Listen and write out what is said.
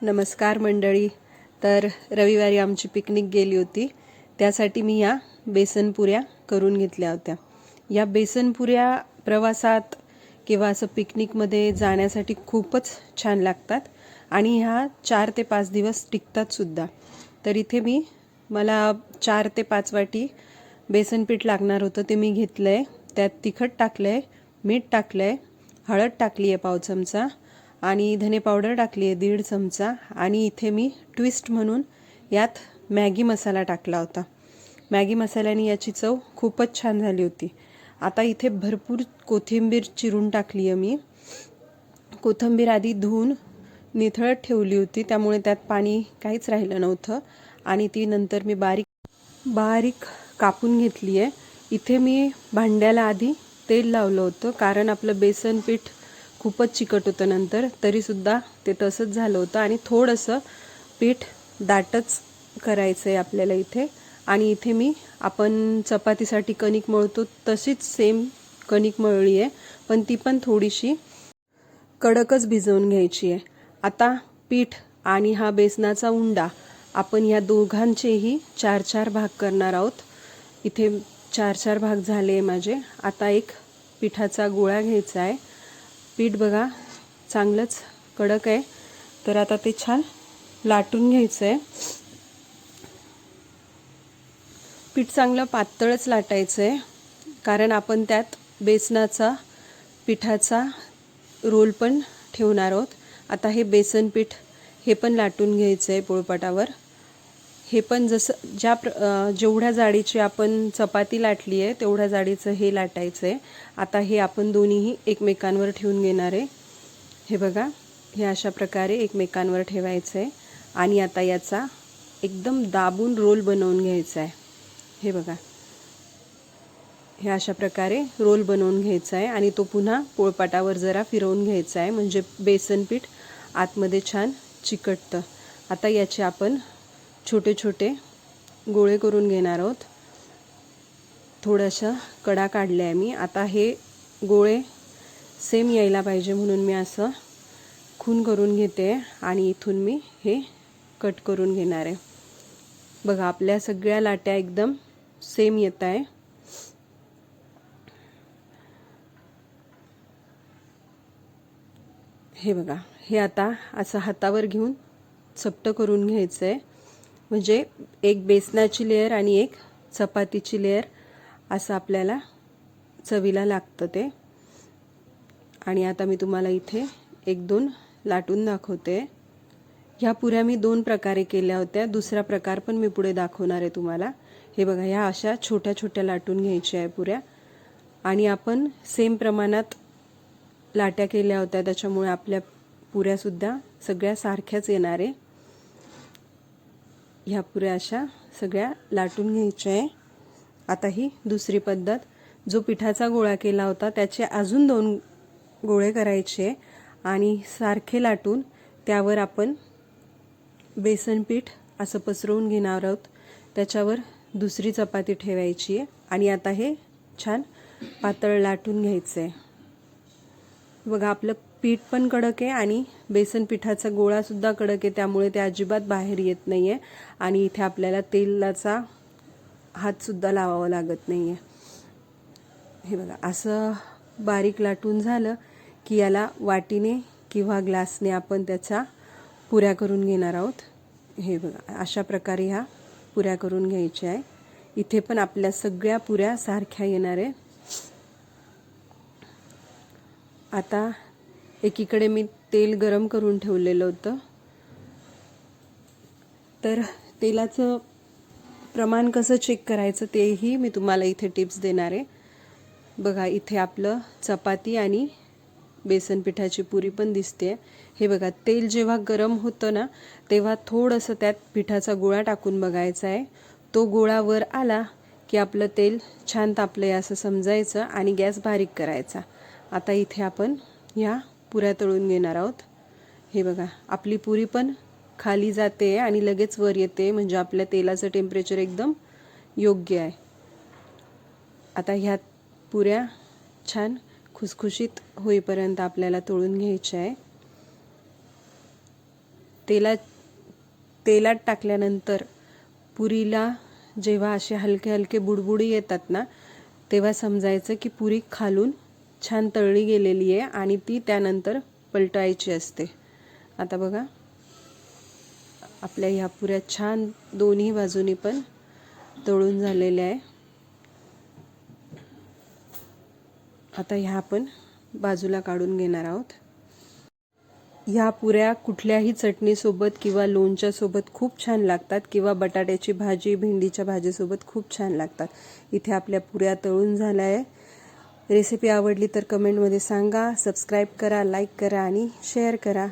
नमस्कार मंडळी. तर रविवारी आमची पिकनिक गेली होती. त्यासाठी मी या बेसनपुऱ्या करून घेतल्या होत्या. या बेसनपुऱ्या प्रवासात किंवा असं पिकनिकमध्ये जाण्यासाठी खूपच छान लागतात आणि ह्या चार ते पाच दिवस टिकतातसुद्धा तर इथे मी मला चार ते पाच वाटी बेसन पीठ लागणार होतं ते मी घेतलं आहे त्यात तिखट टाकलं आहे मीठ टाकलं आहे हळद टाकली आहे पाव चमचा आणि धने पावडर टाकली आहे दीड चमचा. आणि इथे मी ट्विस्ट म्हणून यात मॅगी मसाला टाकला होता. मॅगी मसाल्याने याची चव खूपच छान झाली होती. आता इथे भरपूर कोथिंबीर चिरून टाकली आहे मी. कोथिंबीर आधी धुवून निथळत ठेवली होती त्यामुळे त्यात पाणी काहीच राहिलं नव्हतं. आणि ती नंतर मी बारीक बारीक कापून घेतली आहे इथे मी भांड्याला आधी तेल लावलं होतं कारण आपलं बेसन पीठ खूपच चिकट होतं नंतर. तरीसुद्धा ते तसंच झालं होतं आणि थोडंसं पीठ दाटच करायचं आहे आपल्याला इथे. आणि इथे मी आपण चपातीसाठी कणिक मळतो तशीच सेम कणिक मळली आहे पण ती पण थोडीशी कडकच भिजवून घ्यायची आहे आता पीठ आणि हा बेसनाचा उंडा आपण या दोघांचेही चार चार भाग करणार आहोत. इथे चार चार भाग झाले माझे. आता एक पिठाचा गोळा घ्यायचा आहे पीठ बघा चांगलंच कडक आहे. तर आता ते छान लाटून घ्यायचं आहे पीठ चांगलं पातळच लाटायचं आहे कारण आपण त्यात बेसनाचा पिठाचा रोल पण ठेवणार आहोत. आता हे बेसन पीठ हे पण लाटून घ्यायचं आहे पोळपाटावर. हे पण जसं ज्या प्र जेवढ्या जाडीची आपण चपाती लाटली आहे तेवढ्या जाडीचं हे लाटायचं आहे आता हे आपण दोन्हीही एकमेकांवर ठेवून घेणार आहे. हे बघा हे अशा प्रकारे एकमेकांवर ठेवायचं आहे आणि आता याचा एकदम दाबून रोल बनवून घ्यायचा आहे हे बघा. हे अशा प्रकारे रोल बनवून घ्यायचा आहे आणि तो पुन्हा पोळपाटावर जरा फिरवून घ्यायचा आहे म्हणजे बेसन पीठ आतमध्ये छान चिकटतं. आता याची आपण छोटे छोटे गोळे करून घेणार आहोत. थोड्याशा कडा काढल्या आहे मी. आता हे गोळे सेम यायला पाहिजे म्हणून मी असं खून करून घेते आणि इथून मी हे कट करून घेणार आहे. बघा आपल्या सगळ्या लाट्या एकदम सेम येत आहे. हे बघा हे आता असं हातावर घेऊन चपटं करून घ्यायचं आहे म्हणजे एक बेसनाची लेअर आणि एक चपातीची लेअर असं आपल्याला चवीला लागतं ते. आणि आता मी तुम्हाला इथे एक दोन लाटून दाखवते. ह्या पुऱ्या मी दोन प्रकारे केल्या होत्या. दुसरा प्रकार पण मी पुढे दाखवणार आहे तुम्हाला. हे बघा ह्या अशा छोट्या छोट्या लाटून घ्यायच्या आहे पुऱ्या. आणि आपण सेम प्रमाणात लाट्या केल्या होत्या. त्याच्यामुळे आपल्या पुऱ्यासुद्धा सगळ्या सारख्याच येणार आहे. ह्या पुऱ्या अशा सगळ्या लाटून घ्यायच्या आहे. आता ही दुसरी पद्धत. जो पिठाचा गोळा केला होता त्याचे अजून दोन गोळे करायचे आणि सारखे लाटून त्यावर आपण बेसन पीठ असं पसरवून घेणार आहोत. त्याच्यावर दुसरी चपाती ठेवायची आहे. आणि आता हे छान पातळ लाटून घ्यायचं आहे. बघा आपलं पीठ पण कडक आहे आणि बेसन पिठाचा गोळासुद्धा कडक आहे त्यामुळे ते अजिबात बाहेर येत नाही आहे आणि इथे आपल्याला तेलाचा हातसुद्धा लावावा लागत नाही आहे हे बघा असं बारीक लाटून झालं की याला वाटीने किंवा ग्लासने आपण त्याच्या पुऱ्या करून घेणार आहोत. हे बघा अशा प्रकारे ह्या पुऱ्या करून घ्यायच्या आहे. इथे पण आपल्या सगळ्या पुऱ्या सारख्या येणार आहे. आता एकीकडे मी तेल गरम करून ठेवलेलं होतं. तर तेलाचं प्रमाण कसं चेक करायचं तेही मी तुम्हाला इथे टिप्स देणार आहे. बघा इथे आपलं चपाती आणि बेसन पिठाची पुरी पण दिसते हे बघा तेल जेव्हा गरम होतं ना तेव्हा थोडंसं त्यात पिठाचा गोळा टाकून बघायचा आहे. तो गोळा वर आला की आपलं तेल छान तापलं आहे असं समजायचं आणि गॅस बारीक करायचा. आता इथे आपण ह्या पुऱ्या तळून घेणार आहोत. हे बघा आपली पुरी पण खाली जाते आणि लगेच वर येते म्हणजे आपल्या तेलाचं टेम्परेचर एकदम योग्य आहे. आता ह्या पुऱ्या छान खुसखुशीत होईपर्यंत आपल्याला तळून घ्यायच्या आहे. तेला तेलात टाकल्यानंतर पुरीला जेव्हा असे हलके हलके बुडबुडी येतात ना तेव्हा समजायचं की पुरी खालून छान तळली गेलेली आहे आणि ती त्यानंतर पलटायची असते. आता बघा. आपल्या ह्या पुऱ्या छान दोन्ही बाजूनी पण तळून झालेल्या आहे. आता ह्या आपण बाजूला काढून घेणार आहोत. ह्या पुऱ्या कुठल्याही चटणीसोबत किंवा लोणच्यासोबत खूप छान लागतात किंवा बटाट्याची भाजी भेंडीच्या भाजीसोबत खूप छान लागतात. इथे आपल्या पुऱ्या तळून झाल्या आहे. रेसिपी आवडली तर कमेंटमध्ये सांगा सबस्क्राईब करा लाईक करा आणि शेअर करा.